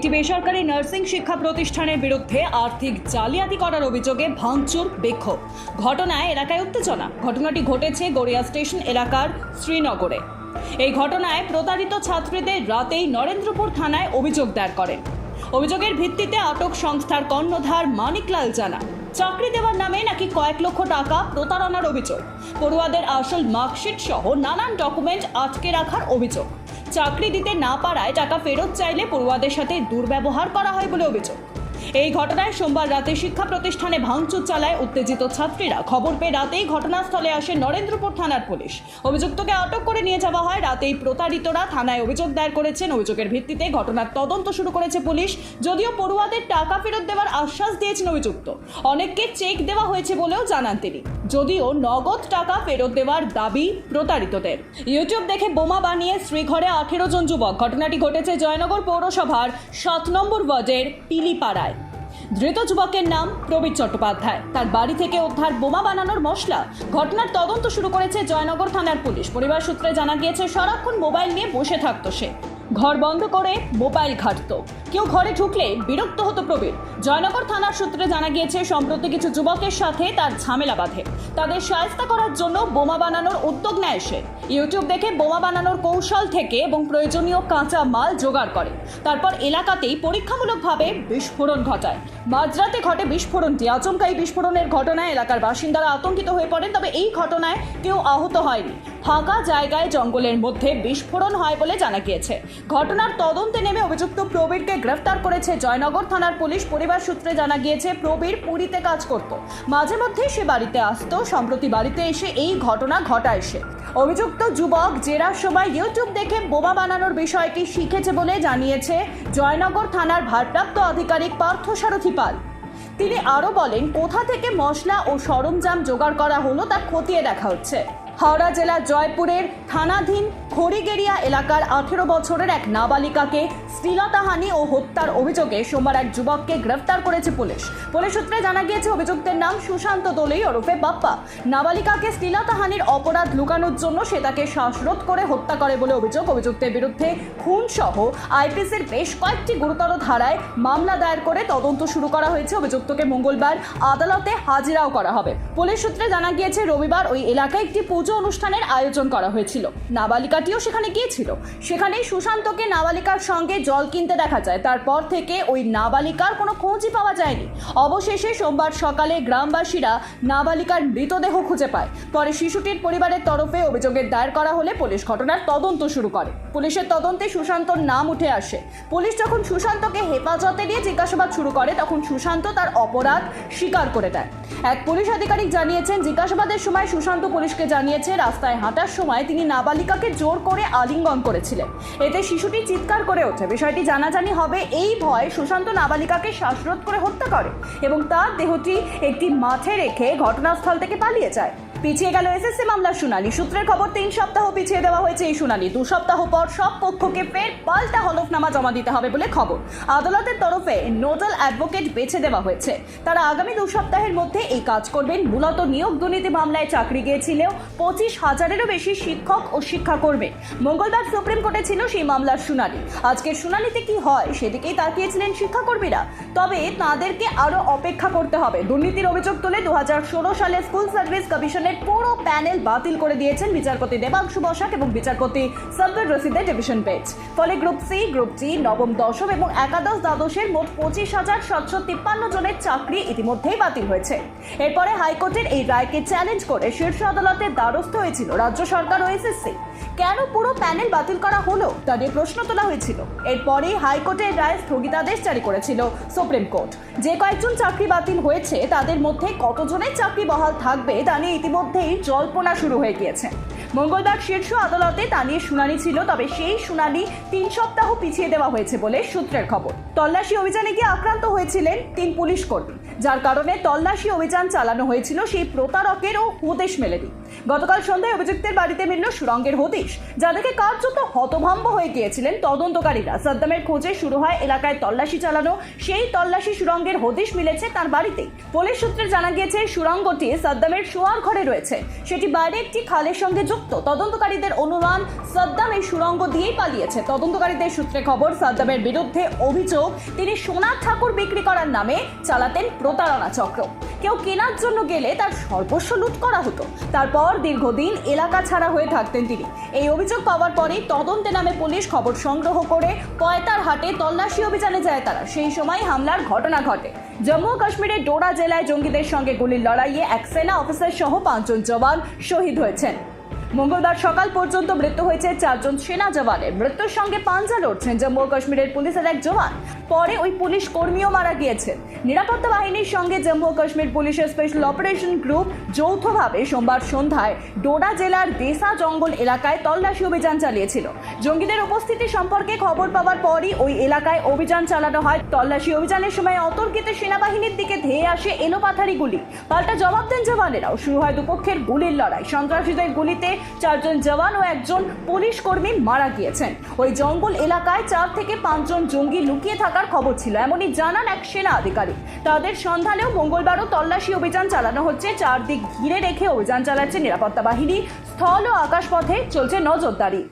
একটি বেসরকারি নার্সিং শিক্ষা প্রতিষ্ঠানের বিরুদ্ধে আর্থিক জালিয়াতি করার অভিযোগে ভাঙচুর, বিক্ষোভ। ঘটনায় এলাকায় উত্তেজনা। ঘটনাটি ঘটেছে গড়িয়া স্টেশন এলাকার শ্রীনগরে। এই ঘটনায় প্রতারিত ছাত্রীদের রাতেই নরেন্দ্রপুর থানায় অভিযোগ দায়ের করেন। অভিযোগের ভিত্তিতে আটক সংস্থার কর্ণধার মানিকলাল জানা চাকরি দেওয়ার নামে নাকি কয়েক লক্ষ টাকা প্রতারণার অভিযোগ। পড়ুয়াদের আসল মার্কশিট সহ নানান ডকুমেন্ট আটকে রাখার অভিযোগ। চাকরি দিতে না পারায় টাকা ফেরত চাইলে পড়ুয়াদের সাথে দুর্ব্যবহার করা হয় বলে অভিযোগ। এই ঘটনায় সোমবার রাতে শিক্ষা প্রতিষ্ঠানে ভাঙচুর চালায় উত্তেজিত ছাত্রীরা। খবর পেয়ে রাতেই ঘটনাস্থলে আসে নরেন্দ্রপুর থানার পুলিশ। অভিযুক্তকে আটক করে নিয়ে যাওয়া হয়। রাতেই প্রতারিতরা থানায় অভিযোগ দায়ের করেছেন। অভিযোগের ভিত্তিতে ঘটনার তদন্ত শুরু করেছে পুলিশ। যদিও পড়ুয়াদের টাকা ফেরত দেওয়ার আশ্বাস দিয়েছেন অভিযুক্ত। অনেককে চেক দেওয়া হয়েছে বলেও জানান তিনি। যদিও নগদ টাকা ফেরত দেওয়ার দাবি প্রতারিতদের। ইউটিউব দেখে বোমা বানিয়ে শ্রীঘরে আঠেরো জন যুবক। ঘটনাটি ঘটেছে জয়নগর পৌরসভার সাত নম্বর ওয়ার্ডের পিলিপাড়ায়। ধৃত যুবকের নাম প্রবীর চট্টোপাধ্যায়। তার বাড়ি থেকে উদ্ধার বোমা বানানোর মশলা। ঘটনার তদন্ত শুরু করেছে জয়নগর থানার পুলিশ। পরিবার সূত্রে জানা গিয়েছে, সারাক্ষণ মোবাইল নিয়ে বসে থাকতো সে। ঘর বন্ধ করে মোবাইল ঘাটতো। কেউ ঘরে ঢুকলে বিরক্ত হতো প্রবীর। জয়নগর থানার সূত্রে জানা গিয়েছে, সম্প্রতি কিছু যুবকের সাথে তার ঝামেলা বাঁধে। তাদের সায়স্তা করার জন্য বোমা বানানোর উদ্যোগ নেয় সে। ইউটিউব দেখে বোমা বানানোর কৌশল থেকে এবং প্রয়োজনীয় কাঁচা মাল জোগাড় করে। তারপর এলাকাতেই পরীক্ষামূলকভাবে বিস্ফোরণ ঘটায়। মাঝরাতে ঘটে বিস্ফোরণটি। আচমকাই বিস্ফোরণের ঘটনায় এলাকার বাসিন্দারা আতঙ্কিত হয়ে পড়েন, তবে এই ঘটনায় কেউ আহত হয়নি। ফাঁকা জায়গায় জঙ্গলের মধ্যে বিস্ফোরণ হয় বলে জানা গিয়েছে। ঘটনার তদন্তে নেমে অভিযুক্ত প্রবীরকে গ্রেফতার করেছে জয়নগর থানার পুলিশ। পরিবার সূত্রে জানা গিয়েছে, প্রবীর পুরীতে কাজ করত। মাঝে মধ্যে সে বাড়িতে আসতো, সম্প্রতি বাড়িতে এসে এই ঘটনা ঘটায় সে। অভিযুক্ত যুবক জেরার সময় ইউটিউব দেখে বোমা বানানোর বিষয়টি শিখেছে বলে জানিয়েছে জয়নগর থানার ভারপ্রাপ্ত আধিকারিক পার্থসারথী পাল। তিনি আরও বলেন, কোথা থেকে মশলা ও সরঞ্জাম জোগাড় করা হলো তা খতিয়ে দেখা হচ্ছে। হাওড়া জেলার জয়পুরের থানাধীন খড়িগেরিয়া এলাকার আঠেরো বছরের এক নাবালিকাকে শ্লীলতাহানি ও হত্যার অভিযোগে সোমবার এক যুবককে গ্রেফতার করেছে পুলিশ। পুলিশ সূত্রে জানা গিয়েছে, অভিযুক্তের নাম সুশান্ত দোলই ওরফে বাপ্পা। নাবালিকাকে শ্লীলতাহানির অপরাধ লুকানোর জন্য সে তাকে শ্বাসরোধ করে হত্যা করে বলে অভিযোগ। অভিযুক্তের বিরুদ্ধে খুন সহ আইপিসির বেশ কয়েকটি গুরুতর ধারায় মামলা দায়ের করে তদন্ত শুরু করা হয়েছে। অভিযুক্তকে মঙ্গলবার আদালতে হাজিরাও করা হবে। পুলিশ সূত্রে জানা গিয়েছে, রবিবার ওই এলাকায় একটি পুজো অনুষ্ঠানের আয়োজন করা হয়েছিল। নাবালিকাটিও সেখানে গিয়েছিল। সেখানেই সুশান্তকে নাবালিকার সঙ্গে জল কিনতে দেখা যায়। তারপর থেকে ওই নাবালিকার কোনো খোঁজই পাওয়া যায়নি। অবশেষে সোমবার সকালে গ্রামবাসীরা নাবালিকার মৃতদেহ খুঁজে পায়। পরে শিশুটির পরিবারের তরফে অভিযোগের দায়ের করা হলে পুলিশ ঘটনার তদন্ত শুরু করে। পুলিশের তদন্তে সুশান্তর নাম উঠে আসে। পুলিশ যখন সুশান্তকে হেফাজতে নিয়ে জিজ্ঞাসাবাদ শুরু করে, তখন সুশান্ত তার অপরাধ স্বীকার করে দেয় এক পুলিশ আধিকারিক জানিয়েছেন, জিজ্ঞাসাবাদের সময় সুশান্ত পুলিশকে জানিয়েছে রাস্তায় হাঁটার সময় তিনি নাবালিকাকে জোর করে আলিঙ্গন করেছিলেন। এতে শিশুটি চিৎকার করে ওঠে। বিষয়টি জানাজানি হবে। এই ভয় সুশান্ত নাবালিকাকে শ্বাসরোধ করে হত্যা করে এবং তার দেহটি একটি মাঠে রেখে ঘটনাস্থল থেকে পালিয়ে যায়। পিছিয়ে গেল এসএসসি মামলার শুনানি। সূত্রের খবর, তিন সপ্তাহ পিছিয়ে দেওয়া হয়েছে এই শুনানি। দু সপ্তাহ পর সব পক্ষকে ফের পাল্টা হলফনামা জমা দিতে হবে বলে খবর। আদালতের তরফে নোডাল অ্যাডভোকেট বেছে দেওয়া হয়েছে। তারা আগামী দু সপ্তাহের মধ্যে এই কাজ করবেন। মূলত নিয়োগ দুর্নীতি মামলায় চাকরি গিয়েছিলেও পঁচিশ হাজারেরও বেশি শিক্ষক ও শিক্ষাকর্মী মঙ্গলবার সুপ্রিম কোর্টে ছিল সেই মামলার শুনানি। আজকের শুনানিতে কি হয় সেদিকেই তাকিয়েছিলেন শিক্ষাকর্মীরা। তবে তাদেরকে আরও অপেক্ষা করতে হবে। দুর্নীতির অভিযোগ তুলে দু হাজার ষোলো সালে স্কুল সার্ভিস কমিশনের পুরো প্যানেল বাতিল করে দিয়েছেন বিচারপতি দেবাংশু বসাক এবং বিচারপতি সব্বির রশিদের ডিভিশন বেঞ্চ ফলে গ্রুপ সি গ্রুপ জি নবম, দশম এবং একাদশ দ্বাদশের মোট পঁচিশ হাজার সাতশো তিপ্পান্ন জনের চাকরি ইতিমধ্যেই বাতিল হয়েছে। এরপরে হাইকোর্টের এই রায়কে চ্যালেঞ্জ করে শীর্ষ আদালতের দ্বারস্থ হয়েছিল রাজ্য সরকার ও এসএসসি কেন পুরো প্যানেল বাতিল করা হলো? তা নিয়ে প্রশ্ন তোলা হয়েছিল। এরপরেই হাইকোর্টের রায় স্থগিতাদেশ জারি করেছিল সুপ্রিম কোর্ট। যে কয়েকজন চাকরি বাতিল হয়েছে, তাদের মধ্যে কতজনের চাকরি বহাল থাকবে তা নিয়ে ইতিমধ্যেই জল্পনা শুরু হয়ে গিয়েছে। মঙ্গলবার শীর্ষ আদালতে তা নিয়ে শুনানি ছিল, তবে সেই শুনানি তিন সপ্তাহ পিছিয়ে দেওয়া হয়েছে বলে সূত্রের খবর। তল্লাশি অভিযানে গিয়ে আক্রান্ত হয়েছিলেন তিন পুলিশ কর্মী। যার কারণে তল্লাশি অভিযান চালানো হয়েছিল, সেই প্রতারকেরও হদেশ মেলেনি। গতকাল সন্ধ্যায় অভিযুক্তের বাড়িতে মিলল সুরঙ্গের হদিশ। যাদেরকে কার্যত হতভম্ব হয়ে গিয়েছিলেন তদন্তকারীরা। সাদ্দামের খোঁজে শুরু হয় এলাকায় তল্লাশি চালানো। সেই তল্লাশি সুরঙ্গের হদিশ মিলেছে তার বাড়িতে। পুলিশ সূত্রে জানা গিয়েছে, সুরঙ্গটি সাদ্দামের শোয়ার ঘরে রয়েছে। সেটি বাইরে একটি খালের সঙ্গে যুক্ত তদন্তকারীদের অনুমান, সাদ্দাম এই সুড়ঙ্গ দিয়েই পালিয়েছে। তদন্তকারীদের সূত্রে খবর, সাদ্দামের বিরুদ্ধে অভিযোগ, তিনি সোনার ঠাকুর বিক্রি করার নামে চালাতেন প্রতারণা চক্র। কেউ কেনার জন্য গেলে তার সর্বস্ব লুট করা হতো। তারপর দীর্ঘদিন এলাকা ছাড়া হয়ে থাকতেন তিনি। এই অভিযোগ পাওয়ার পরেই তদন্তে নামে পুলিশ খবর সংগ্রহ করে কয়তার হাটে তল্লাশি অভিযানে যায় তারা। সেই সময় হামলার ঘটনা ঘটে। জম্মু কাশ্মীরের ডোরা জেলায় জঙ্গিদের সঙ্গে গুলির লড়াইয়ে এক সেনা অফিসার সহ পাঁচজন জওয়ান শহীদ হয়েছেন। মঙ্গলবার সকাল পর্যন্ত মৃত্যু হয়েছে চারজন সেনা জওয়ানের মৃত্যুর সঙ্গে পাঞ্জা লড়ছেন জম্মু কাশ্মীরের পুলিশের এক জওয়ান। পরে ওই পুলিশ কর্মীও মারা গিয়েছেন। নিরাপত্তা বাহিনীর সঙ্গে জম্মু কাশ্মীর পুলিশের স্পেশাল অপারেশন গ্রুপ যৌথভাবে সোমবার সন্ধ্যায় ডোডা জেলার দেসা জঙ্গল এলাকায় তল্লাশি অভিযান চালিয়েছিল। জঙ্গিদের উপস্থিতি সম্পর্কে খবর পাওয়ার পরই ওই এলাকায় অভিযান চালানো হয়। তল্লাশি অভিযানের সময় অতর্কিত সেনাবাহিনীর দিকে ধেয়ে আসে এলোপাথারি গুলি। পাল্টা জবাব দেন জওয়ানেরাও। শুরু হয় দুপক্ষের গুলির লড়াই। সন্ত্রাসীদের গুলিতে চারজন জওয়ান ও একজন পুলিশ কর্মী মারা গিয়েছেন। ওই জঙ্গল এলাকায় চার থেকে পাঁচজন জঙ্গি লুকিয়ে থাকার খবর ছিল, এমনই জানান এক সেনা আধিকারিক। তাদের সন্ধানেও মঙ্গলবারও তল্লাশি অভিযান চালানো হচ্ছে, চারদিক ঘিরে রেখে অভিযান চালাচ্ছে নিরাপত্তা বাহিনী। স্থল ও আকাশপথে চলছে নজরদারি।